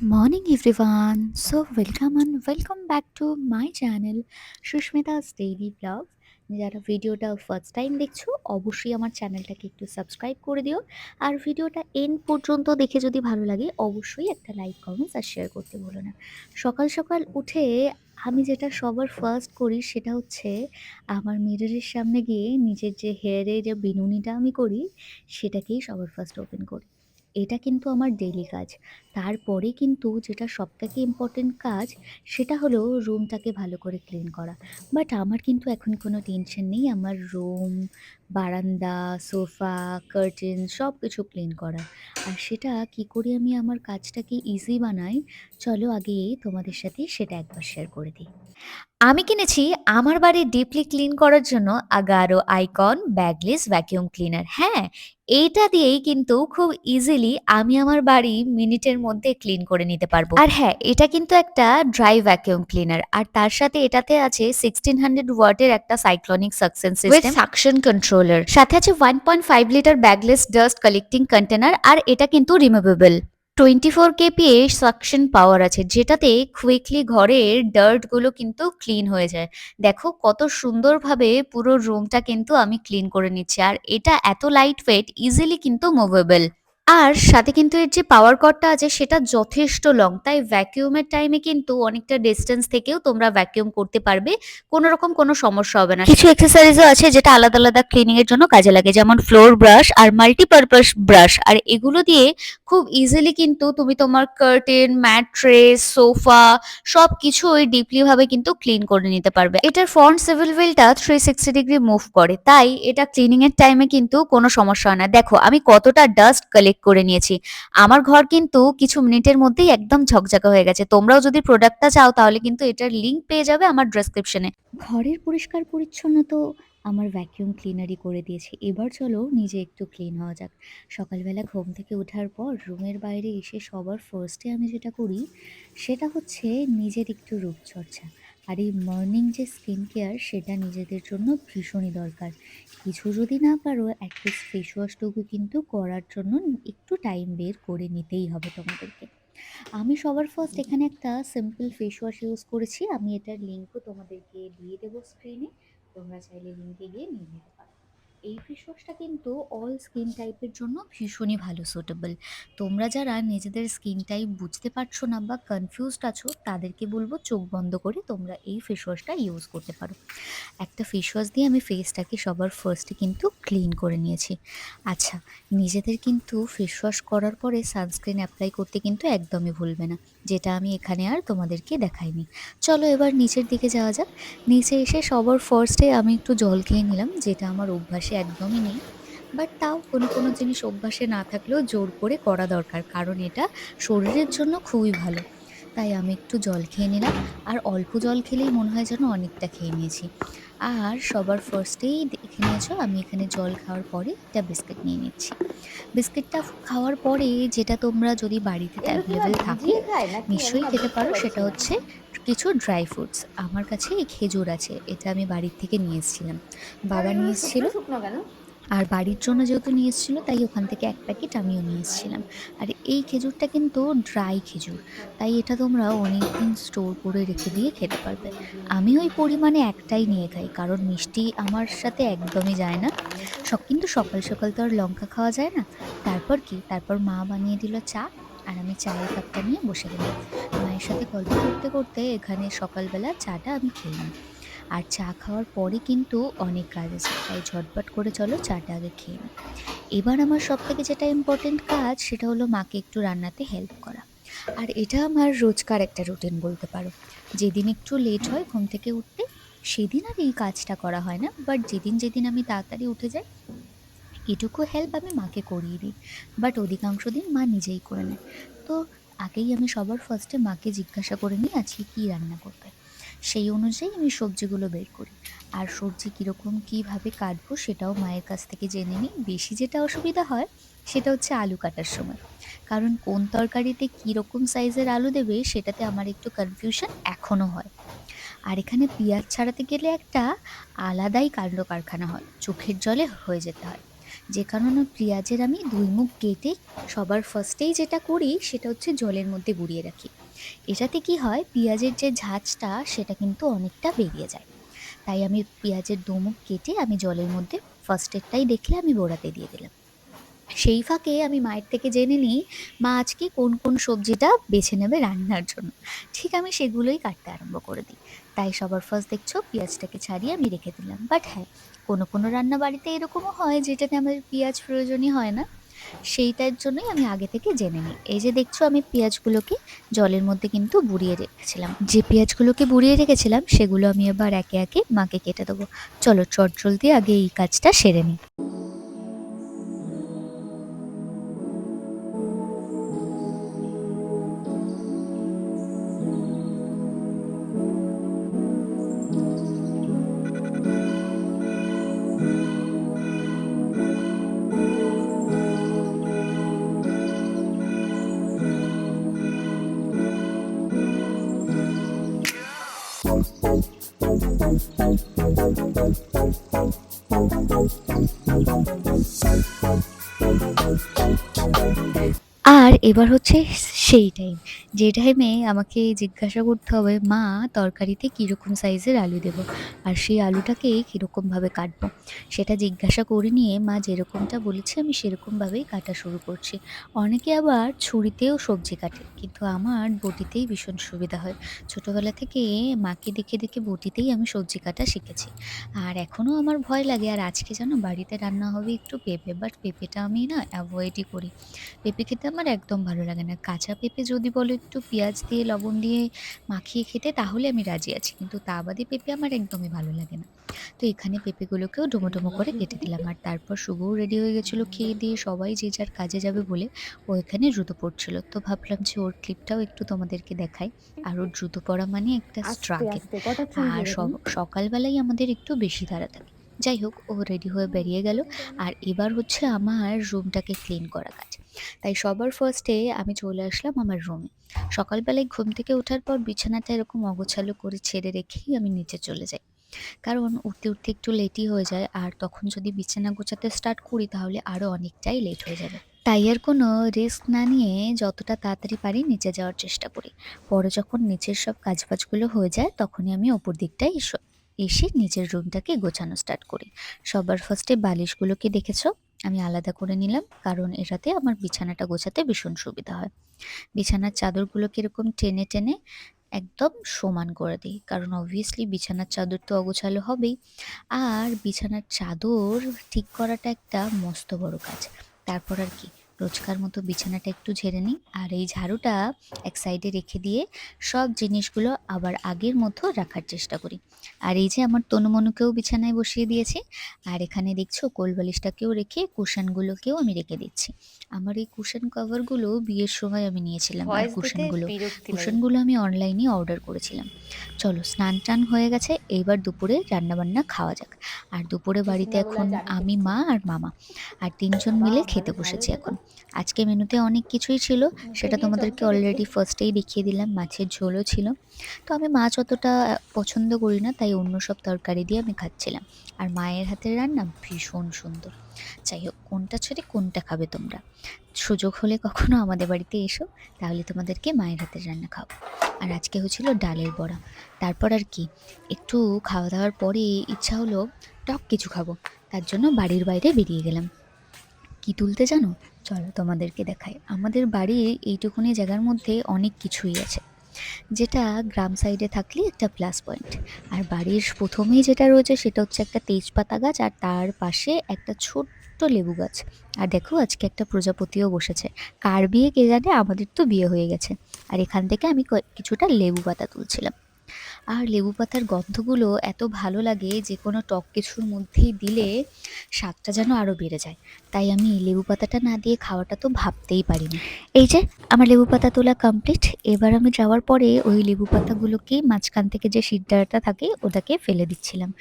morning, everyone. So, welcome and welcome back to my channel Susmita's daily blog যারা ভিডিওটা first time দেখছ, অবশ্যই আমার চ্যানেলটাকে একটু সাবস্ক্রাইব করে দিও। আর ভিডিওটা এন্ড পর্যন্ত দেখে যদি ভালো লাগে, অবশ্যই একটা লাইক কমেন্টস আর শেয়ার করতে ভুলো না। সকাল সকাল উঠে আমি যেটা সবার ফার্স্ট করি, সেটা হচ্ছে আমার মিররের সামনে গিয়ে নিজের যে হেয়ারের যে বিনুনিটা আমি করি, সেটাকেই সবার ফার্স্ট ওপেন করি। এটা কিন্তু আমার ডেইলি কাজ। তারপরে কিন্তু যেটা সবথেকে ইম্পর্টেন্ট কাজ, সেটা হলো রুমটাকে ভালো করে ক্লিন করা। বাট আমার কিন্তু এখন কোনো টেনশন নেই। আমার রুম বারান্দা সোফা কার্টেন সব কিছু ক্লিন করা। আর সেটা কি করে আমি আমার কাজটাকে ইজি বানাই চলো আগে তোমাদের সাথে সেটা একবার শেয়ার করে দিই। আমি কিনেছি আমার বাড়ি ডিপলি ক্লিন করার জন্য Agaro icon bagless vacuum cleaner হ্যাঁ এইটা দিয়েই কিন্তু খুব ইজিলি আমি আমার বাড়ি মিনিটের মধ্যে ক্লিন করে নিতে পারব। আর হ্যাঁ এটা কিন্তু একটা ড্রাই ভ্যাকিউম ক্লিনার আর তার সাথে এটাতে আছে সিক্সটিন হান্ড্রেড ওয়াটের একটা cyclonic suction system suction controller সাথে আছে one point five litre bagless dust collecting container আর এটা কিন্তু removable twenty four kPa suction power আছে, যেটাতে কুইকলি ঘরের ডার্টগুলো কিন্তু ক্লিন হয়ে যায়। দেখো কত সুন্দরভাবে পুরো রুমটা কিন্তু আমি ক্লিন করে নিচ্ছি, আর এটা এত লাইট ওয়েট ইজিলি কিন্তু মুভেবল আর সাথে কিন্তু এর যে পাওয়ার কর্ডটা আছে সেটা যথেষ্ট লং তাই ভ্যাকিউমের টাইমে কিন্তু অনেকটা ডিস্টেন্স থেকেও তোমরা ভ্যাকিউম করতে পারবে, কোনো রকম কোনো সমস্যা হবে না। কিছু এক্সারসাইজও আছে যেটা আলাদা আলাদা ক্লিনিং এর জন্য কাজে লাগে, যেমন ফ্লোর ব্রাশ আর মাল্টিপারপাস ব্রাশ আর এগুলো দিয়ে খুব ইজিলি কিন্তু তুমি তোমার কার্টেন ম্যাট্রেস সোফা সব কিছু ওই ডিপলি ভাবে কিন্তু ক্লিন করে নিতে পারবে। এটার ফ্রন্ট সিভিল হুইলটা থ্রি সিক্সটি ডিগ্রি মুভ করে, তাই এটা ক্লিনিং এর টাইমে কিন্তু কোনো সমস্যা হয় না। দেখো, আমি কতটা ডাস্ট কালেক্ট করে নিয়েছি। আমার ঘর কিন্তু কিছু মিনিটের মধ্যেই একদম ঝকঝকা হয়ে গেছে। তোমরাও যদি প্রোডাক্টটা চাও তাহলে কিন্তু এটার লিংক পেয়ে যাবে আমার ডেসক্রিপশনে ঘরের পরিষ্কার পরিচ্ছন্ন তো আমার ভ্যাকিউম ক্লিনারই করে দিয়েছে। এবার চলো নিজে একটু ক্লিন হওয়া যাক। সকালবেলা ঘুম থেকে ওঠার পর রুমের বাইরে এসে সবার ফার্স্টে আমি যেটা করি, সেটা হচ্ছে নিজের একটু রূপচর্চা। আর এই মর্নিং যে স্কিন কেয়ার সেটা নিজেদের জন্য ভীষণই দরকার। কিছু যদি না পারো অ্যাটলিস্ট ফেস ওয়াশটুকু কিন্তু করার জন্য একটু টাইম বের করে নিতেই হবে তোমাদেরকে। আমি সবার ফার্স্ট এখানে একটা সিম্পল ফেস ওয়াশ ইউজ করেছি। আমি এটার লিঙ্কও তোমাদেরকে দিয়ে দেবো স্ক্রিনে তোমরা চাইলে লিঙ্কে গিয়ে নিয়ে পারো এই ফেস ওয়াশটা কিন্তু অল স্কিন টাইপের জন্য ভীষণই ভালো সুটেবল তোমরা যারা নিজেদের স্কিন টাইপ বুঝতে পারছ না বা কনফিউজড আছো, তাদেরকে বলব চোখ বন্ধ করে তোমরা এই ফেস ওয়াশটা ইউজ করতে পারো। একটা ফেস ওয়াশ দিয়ে আমি ফেসটাকে সবার ফার্স্টে কিন্তু ক্লিন করে নিয়েছি। আচ্ছা নিজেদের কিন্তু ফেস ওয়াশ করার পরে সানস্ক্রিন অ্যাপ্লাই করতে কিন্তু একদমই ভুলবে না। যেটা আমি এখানে আর তোমাদেরকে দেখাইনি। চলো এবার নিচের দিকে যাওয়া যাক। নিচে এসে সবার ফার্স্টে আমি একটু জল খেয়ে নিলাম, যেটা আমার অভ্যাসে একদমই নেই। বাট তাও কোনো কোনো জিনিস অভ্যাসে না থাকলেও জোর করে করা দরকার, কারণ এটা শরীরের জন্য খুবই ভালো। তাই আমি একটু জল খেয়ে নিলাম, আর অল্প জল খেলেই মনে হয় যেন অনেকটা খেয়ে নিয়েছি। আর সবার ফার্স্টেই দেখে নিয়েছো আমি এখানে জল খাওয়ার পরে একটা বিস্কিট নিয়ে নিচ্ছি। বিস্কিটটা খাওয়ার পরে যেটা তোমরা যদি বাড়িতে অ্যাভেলেবেল থাকে নিশ্চয়ই খেতে পারো সেটা হচ্ছে কিছু ড্রাই ফ্রুটস আমার কাছে এই খেজুর আছে এটা আমি বাড়ির থেকে নিয়ে এসেছিলাম। বাবা নিয়ে এসেছিল। শুকনো কেন? আর বাড়ির জন্য যেহেতু নিয়ে এসেছিল তাই ওখান থেকে এক প্যাকেট আমিও নিয়ে এসেছিলাম আর এই খেজুরটা কিন্তু ড্রাই খেজুর, তাই এটা তোমরা অনেক দিন স্টোর করে রেখে দিয়ে খেতে পারবে। আমি ওই পরিমাণে একটাই নিয়ে খাই, কারণ মিষ্টি আমার সাথে একদমই যায় না। সব কিন্তু সকাল সকাল তো আর লঙ্কা খাওয়া যায় না। তারপর কি? তারপর মা বানিয়ে দিল চা, আর আমি চায়ের কাপটা নিয়ে বসে গেলাম। মায়ের সাথে গল্প করতে করতে এখানে সকালবেলা চাটা আমি খেলাম। আর চা খাওয়ার পরে কিন্তু অনেক কাজ আছে। তাই ঝটপট করে চলো চাটা আগে খেয়ে নিই। এবার আমার সব থেকে যেটা ইম্পর্টেন্ট কাজ, সেটা হলো মাকে একটু রান্নাতে হেল্প করা। আর এটা আমার রোজকার একটা রুটিন বলতে পারো। যেদিন একটু লেট হয় ঘুম থেকে উঠতে, সেদিন আর এই কাজটা করা হয় না। বাট যেদিন যেদিন আমি তাড়াতাড়ি উঠে যাই, এটুকু হেল্প আমি মাকে করিয়ে দিই। বাট অধিকাংশ দিন মা নিজেই করে নেয়। তো আগেই আমি সবার ফার্স্টে মাকে জিজ্ঞাসা করে নিই, আজকে কী রান্না করবে? সেই অনুযায়ী আমি সবজিগুলো বের করি। আর সবজি কীরকম কীভাবে কাটবো সেটাও মায়ের কাছ থেকে জেনে নিই। বেশি যেটা অসুবিধা হয় সেটা হচ্ছে আলু কাটার সময়। কারণ কোন তরকারিতে কীরকম সাইজের আলু দেবে সেটাতে আমার একটু কনফিউশন এখনও হয়। আর এখানে পেঁয়াজ ছাড়াতে গেলে একটা আলাদাই কাণ্ড কারখানা হয়, চোখের জলে হয়ে যেতে হয়। যে কারণে পেঁয়াজের আমি দুই মুখ কেটে সবার ফার্স্টেই যেটা করি সেটা হচ্ছে জলের মধ্যে গুঁড়িয়ে রাখি। এটাতে কি হয়, পেঁয়াজের যে ঝাঁঝটা সেটা কিন্তু অনেকটা বেরিয়ে যায়। তাই আমি পেঁয়াজের দুমুখ কেটে আমি জলের মধ্যে ফার্স্ট এডটাই দেখলে আমি বোড়াতে দিয়ে দিলাম। সেই ফাঁকে আমি মায়ের থেকে জেনে নিই, মা আজকে কোন কোন সবজিটা বেছে নেবে রান্নার জন্য। ঠিক আমি সেগুলোই কাটতে আরম্ভ করে দিই। তাই সবার ফার্স্ট দেখছ পেঁয়াজটাকে ছাড়িয়ে আমি রেখে দিলাম। বাট হ্যাঁ কোনো কোনো রান্না বাড়িতে এরকমও হয় যেটাতে আমাদের পেঁয়াজ প্রয়োজনই হয় না। সেইটার জন্যই আমি আগে থেকে জেনে নিই। এই যে দেখছ আমি পেঁয়াজগুলোকে জলের মধ্যে কিন্তু বুড়িয়ে রেখেছিলাম। যে পেঁয়াজগুলোকে বুড়িয়ে রেখেছিলাম, সেগুলো আমি আবার একে একে মাকে কেটে দেবো। চলো চট দিয়ে আগে এই কাজটা সেরে নিই। আর এবার হচ্ছে সেই টাইম যে টাইমে আমাকে জিজ্ঞাসা করতে হবে, মা, তরকারিতে কীরকম সাইজের আলু দেবো? আর সেই আলুটাকে কীরকমভাবে কাটবো? সেটা জিজ্ঞাসা করে নিয়ে মা যেরকমটা বলেছে, আমি সেরকমভাবেই কাটা শুরু করছি। অনেকে আবার ছুরিতেও সবজি কাটে, কিন্তু আমার বটিতেই ভীষণ সুবিধা হয়। ছোটোবেলা থেকে মাকে দেখে দেখে বটিতেই আমি সবজি কাটা শিখেছি। আর এখনও আমার ভয় লাগে, আর আজকে যেন বাড়িতে রান্না হবে একটু পেঁপে বাট পেঁপেটা আমি না অ্যাভয়েডই করি। পেঁপে খেতে আমার একদম ভালো লাগে না। কাঁচা পেঁপে যদি বলো একটু পেঁয়াজ দিয়ে লবণ দিয়ে মাখিয়ে খেতে তাহলে আমি রাজি আছি। কিন্তু তা বাদে পেঁপে আমার একদমই ভালো লাগে না। তো এখানে পেঁপেগুলোকেও ডুমো ডুমো করে কেটে দিলাম। আর তারপর শুভও রেডি হয়ে গেছিল। খেয়ে দিয়ে সবাই যে যার কাজে যাবে বলে ও এখানে জুতো পরছিল। তো ভাবলাম যে ওর ক্লিপটাও একটু তোমাদেরকে দেখাই। আর ওর জুতো পরা মানে একটা স্ট্রাগল আর সব- সকালবেলাই আমাদের একটু বেশি ধারা থাকে যাই হোক ও রেডি হয়ে বেরিয়ে গেল। আর এবার হচ্ছে আমার রুমটাকে ক্লিন করা কাজ। তাই সবার ফার্স্টে আমি চলে আসলাম আমার রুমে সকালবেলায় ঘুম থেকে ওঠার পর বিছানাটা এরকম অগোছালো করে ছেড়ে রেখেই আমি নিচে চলে যাই। কারণ উঠতে উঠতে একটু লেটই হয়ে যায় আর তখন যদি বিছানা গোছাতে স্টার্ট করি তাহলে আরও অনেকটাই লেট হয়ে যাবে। তাই আর কোনো রিস্ক না নিয়ে যতটা তাড়াতাড়ি পারি নিচে যাওয়ার চেষ্টা করি। পরে যখন নিচের সব কাজবাজগুলো হয়ে যায় তখনই আমি ওপর দিকটায় এসো, এসে নিজের রুমটাকে গোছানো স্টার্ট করি। সবার ফার্স্টে বালিশগুলোকে দেখেছ? আমি আলাদা করে নিলাম, কারণ এটাতে আমার বিছানাটা গোছাতে ভীষণ সুবিধা হয়। বিছানার চাদরগুলো এরকম টেনে টেনে একদম সমান করে দিই, কারণ অবভিয়াসলি বিছানার চাদর তো অগোছালো হবেই। আর বিছানার চাদর ঠিক করাটা একটা মস্ত বড় কাজ। তারপর আর কি রোজকার মতো বিছানাটা একটু ঝেড়ে নিই। আর এই ঝাড়ুটা এক সাইডে রেখে দিয়ে সব জিনিসগুলো আবার আগের মতো রাখার চেষ্টা করি। আর এই যে আমার তনুমনুকেও বিছানায় বসিয়ে দিয়েছি। আর এখানে দেখছ কোলবালিশটাকেও রেখে কুশনগুলোকেও আমি রেখে দিচ্ছি। আমার এই কুশন কভারগুলো বিয়ের সময় আমি নিয়েছিলাম। আর কুশনগুলো কুশনগুলো আমি অনলাইনে অর্ডার করেছিলাম। চলো স্নান টান হয়ে গেছে। এইবার দুপুরে রান্নাবান্না খাওয়া যাক। আর দুপুরে বাড়িতে এখন আমি মা আর মামা। আর তিনজন মিলে খেতে বসেছি এখন। আজকে মেনুতে অনেক কিছুই ছিল সেটা তোমাদেরকে অলরেডি ফার্স্টেই দেখিয়ে দিলাম মাছের ঝোলও ছিল। তো আমি মাছ অতটা পছন্দ করি না তাই অন্য সব তরকারি দিয়ে আমি খাচ্ছিলাম। আর মায়ের হাতের রান্না ভীষণ সুন্দর। যাই হোক কোনটা ছেড়ে কোনটা খাবে তোমরা? সুযোগ হলে কখনো আমাদের বাড়িতে এসো তাহলে তোমাদেরকে মায়ের হাতের রান্না খাও আর আজকে হয়েছিল ডালের বড়া। তারপর আর কি একটু খাওয়া দাওয়ার পরে ইচ্ছা হলো টক কিছু খাব তার জন্য বাড়ির বাইরে বেরিয়ে গেলাম। কি তুলতে জানো? চলো তোমাদেরকে দেখাই। আমাদের বাড়ির এইটুকুনি জায়গার মধ্যে অনেক কিছুই আছে। যেটা গ্রাম সাইডে থাকলে একটা প্লাস পয়েন্ট আর বাড়ির প্রথমেই যেটা রয়েছে সেটা হচ্ছে একটা তেজপাতা গাছ, আর তার পাশে একটা ছোট্ট লেবু গাছ। আর দেখো, আজকে একটা প্রজাপতিও বসেছে। কার বিয়ে কে জানে? আমাদের তো বিয়ে হয়ে গেছে। আর এখান থেকে আমি কিছুটা লেবু পাতা তুলছিলাম। আর লেবু পাতার গন্ধগুলো এত ভালো লাগে যে কোনো টক কিছুর মধ্যেই দিলে স্বাদটা যেন আরও বেড়ে যায়। তাই আমি লেবু পাতাটা না দিয়ে খাওয়াটা তো ভাবতেই পারি না এই যে, আমার লেবু পাতা তোলা কমপ্লিট এবার আমি যাওয়ার পরে ওই লেবু পাতাগুলোকে মাঝখান থেকে যে সিডারটা থাকে, ওটাকে ফেলে দিচ্ছিলাম।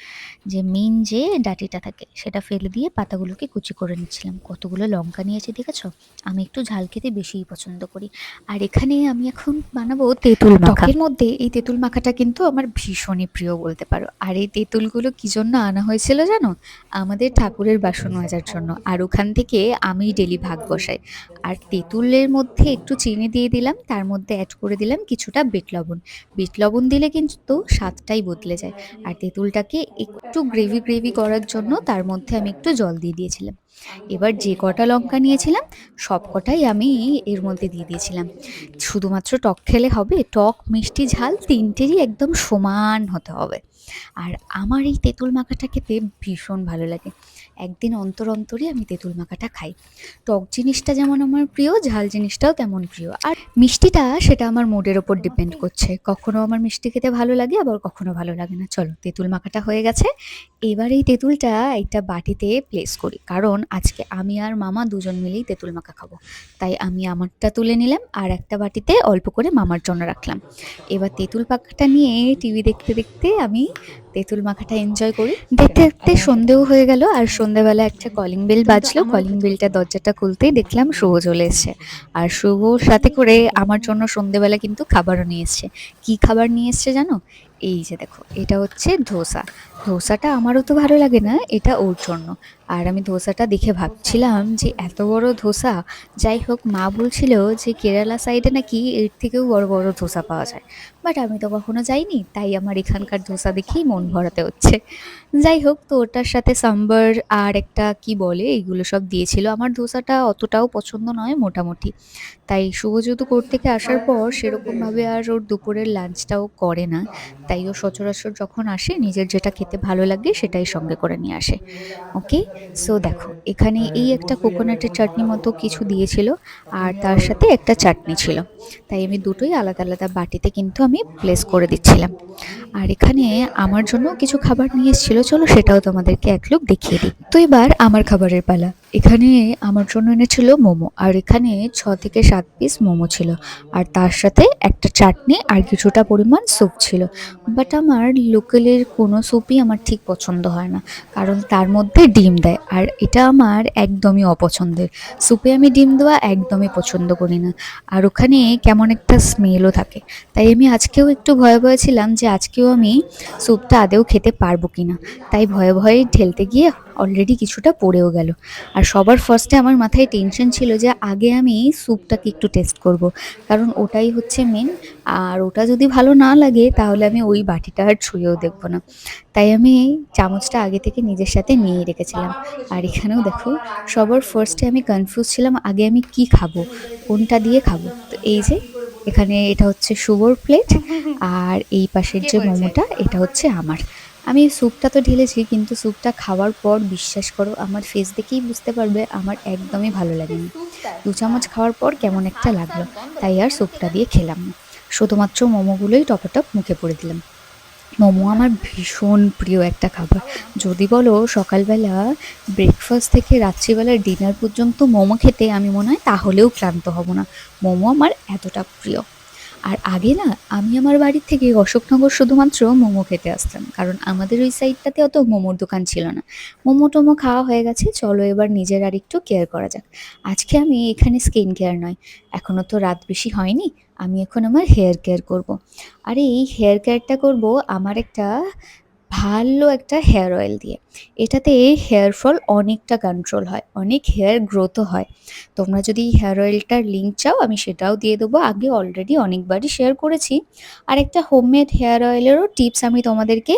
যে মেন যে ডাটিটা থাকে, সেটা ফেলে দিয়ে পাতাগুলোকে কুচি করে নিচ্ছিলাম। কতগুলো লঙ্কা নিয়েছি দেখেছ? আমি একটু ঝাল খেতে বেশিই পছন্দ করি। আর এখানে আমি এখন বানাবো তেঁতুল মাখা। মধ্যে এই তেঁতুল মাখাটা কিন্তু আমার ভীষণই প্রিয় বলতে পারো। আর এই তেঁতুলগুলো কি জন্য আনা হয়েছিল জানো? আমাদের ঠাকুরের বাসন মাজার জন্য। আর ওখান থেকে আমি ডেলি ভাগ বসাই। আর তেঁতুলের মধ্যে একটু চিনি দিয়ে দিলাম, তার মধ্যে অ্যাড করে দিলাম কিছুটা বিট লবণ। বিট লবণ দিলে কিন্তু স্বাদটাই বদলে যায়। আর তেঁতুলটাকে একটু গ্রেভি গ্রেভি করার জন্য তার মধ্যে আমি একটু জল দিয়ে দিয়েছিলাম। এবার যে কটা লঙ্কা নিয়েছিলাম সব কটাই আমি এর মধ্যে দিয়ে দিয়েছিলাম। শুধুমাত্র টক খেলে হবে, টক, মিষ্টি ঝাল তিনটেরই একদম সমান হতে হবে। আর আমার এই তেঁতুল মাখাটা খেতে ভীষণ ভালো লাগে। একদিন অন্তর অন্তরই আমি তেঁতুল মাখাটা খাই। টক জিনিসটা যেমন আমার প্রিয়, ঝাল জিনিসটাও তেমন প্রিয়। আর মিষ্টিটা সেটা আমার মুডের ওপর ডিপেন্ড করছে। কখনো আমার মিষ্টি খেতে ভালো লাগে, আবার কখনো ভালো লাগে না। চলো, তেঁতুল মাখাটা হয়ে গেছে। এবার এই তেঁতুলটা একটা বাটিতে প্লেস করি। কারণ আজকে আমি আর মামা দুজন মিলেই তেঁতুল মাখা খাব। তাই আমি আমারটা তুলে নিলাম আর একটা বাটিতে অল্প করে মামার জন্য রাখলাম। এবার তেঁতুল পাখাটা নিয়ে টিভি দেখতে দেখতে আমি তেঁতুল মাখাটা এনজয় করি। দেখতে দেখতে সন্ধেও হয়ে গেল আর সন্ধেবেলা একটা কলিং বেল বাজলো। কলিং বেলটা দরজাটা খুলতেই দেখলাম শুভ চলে এসছে। আর শুভর সাথে করে আমার জন্য সন্ধেবেলা কিন্তু খাবারও নিয়ে এসছে। কী খাবার নিয়ে এসছে জানো? এই যে দেখো, এটা হচ্ছে ধোসা। ধোসাটা আমারও তো ভালো লাগে না, এটা ওর জন্য। আর আমি ধোসাটা দেখে ভাবছিলাম যে এত বড় ধোসা, যাই হোক মা বলছিল যে কেরালা সাইডে নাকি এর থেকেও বড় বড় ধোসা পাওয়া যায়। বাট আমি তো কখনো যাইনি, তাই আমার এখানকার ধোসা দেখেই মন ভরাতে হচ্ছে। যাই হোক, তো ওটার সাথে সাম্বার আর একটা কি বলে এইগুলো সব দিয়েছিল। আমার ধোসাটা অতটাও পছন্দ নয় মোটামুটি। তাই শুভযুত কোর্ট থেকে আসার পর সেরকমভাবে আর ওর দুপুরের লাঞ্চটাও করে না। তাই ও সচরাচর যখন আসে, নিজের যেটা খেতে ভালো লাগে সেটাই সঙ্গে করে নিয়ে আসে। ওকে? সো দেখো, এখানে এই একটা কোকোনাটের চাটনি মতো কিছু দিয়েছিল, আর তার সাথে একটা চাটনি ছিল। তাই আমি দুটোই আলাদা আলাদা বাটিতে কিন্তু আমি প্লেস করে দিচ্ছিলাম। আর এখানে আমার জন্য কিছু খাবার নিয়ে এসেছিল। চলো সেটাও তোমাদেরকে এক লোক দেখিয়ে দিই। তো এবার আমার খাবারের পালা। এখানে আমার জন্য এনেছিল মোমো, আর এখানে ছ থেকে সাত পিস মোমো ছিল। আর তার সাথে একটা চাটনি আর কিছুটা পরিমাণ স্যুপ ছিল। বাট আমার লোকালের কোনো স্যুপই আমার ঠিক পছন্দ হয় না, কারণ তার মধ্যে ডিম দেয়। আর এটা আমার একদমই অপছন্দের। স্যুপে আমি ডিম দেওয়া একদমই পছন্দ করি না। আর ওখানে কেমন একটা স্মেলও থাকে। তাই আমি আজকেও একটু ভয়ে ভয়ে ছিলাম যে আজকেও আমি স্যুপটা আদেও খেতে পারব কি না তাই ভয়ে ভয়ে ঢেলতে গিয়ে অলরেডি কিছুটা পড়েও গেল। আর সবার ফার্স্টে আমার মাথায় টেনশন ছিল যে আগে আমি স্যুপটাকে একটু টেস্ট করব। কারণ ওটাই হচ্ছে মেন আর ওটা যদি ভালো না লাগে তাহলে আমি ওই বাটিটা আর ছুঁয়েও দেখব না। তাই আমি এই চামচটা আগে থেকে নিজের সাথে নিয়ে রেখেছিলাম। আর এখানেও দেখো সবার ফার্স্টে আমি কনফিউজ ছিলাম আগে আমি কি খাব কোনটা দিয়ে খাব। তো এই যে এখানে এটা হচ্ছে শুভর প্লেট আর এই পাশের যে মোমোটা এটা হচ্ছে আমার। আমি স্যুপটা তো ঢেলেছি, কিন্তু স্যুপটা খাওয়ার পর বিশ্বাস করো, আমার ফেস দেখেই বুঝতে পারবে, আমার একদমই ভালো লাগেনি। দু চামচ খাওয়ার পর কেমন একটা লাগল, তাই আর স্যুপটা দিয়ে খেলাম শুধুমাত্র মোমোগুলোই টপটপ মুখে পড়ে দিলাম। মোমো আমার ভীষণ প্রিয় একটা খাবার। যদি বলো, সকালবেলা ব্রেকফাস্ট থেকে রাত্রিবেলার ডিনার পর্যন্ত মোমো খেতে আমি মনে হয় তাহলেও ক্লান্ত হব না। মোমো আমার এতটা প্রিয়। আর আগে না, আমি আমার বাড়ির থেকে অশোকনগর শুধুমাত্র মোমো খেতে আসতাম। কারণ আমাদের ওই সাইডটাতে অত মোমোর দোকান ছিল না। মোমো টোমো খাওয়া হয়ে গেছে, চলো এবার নিজের আর একটু কেয়ার করা যাক। আজকে আমি এখানে স্কিন কেয়ার নয়। এখনও তো রাত বেশি হয়নি, আমি এখন আমার হেয়ার কেয়ার করব। আর এই হেয়ার কেয়ারটা করব, আমার একটা ভালো একটা হেয়ার অয়েল দিয়ে। এটাতে হেয়ার ফল অনেকটা কন্ট্রোল হয়, অনেক হেয়ার গ্রোথও হয়। তোমরা যদি হেয়ার অয়েলটার লিঙ্ক চাও, আমি সেটাও দিয়ে দেবো। আগে অলরেডি অনেকবারই শেয়ার করেছি। আর একটা হোমমেড হেয়ার অয়েলেরও টিপস আমি তোমাদেরকে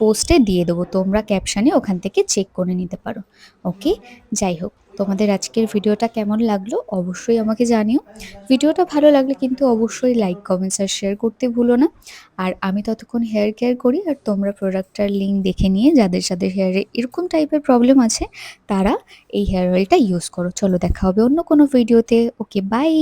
পোস্টে দিয়ে দেবো। তোমরা ক্যাপশানে ওখান থেকে চেক করে নিতে পারো। ওকে যাই হোক। তোমাদের আজকের ভিডিওটা কেমন লাগল অবশ্যই আমাকে জানিও। ভিডিওটা ভালো লাগলে কিন্তু অবশ্যই লাইক কমেন্টস আর শেয়ার করতে ভুলো না। আর আমি ততক্ষণ হেয়ার কেয়ার করি আর তোমরা প্রোডাক্টটার লিঙ্ক দেখে নিয়ে যাদের যাদের হেয়ারে এরকম টাইপের প্রবলেম আছে, তারা এই হেয়ার অয়েলটা ইউজ করো। চলো দেখা হবে অন্য কোনো ভিডিওতে ওকে বাই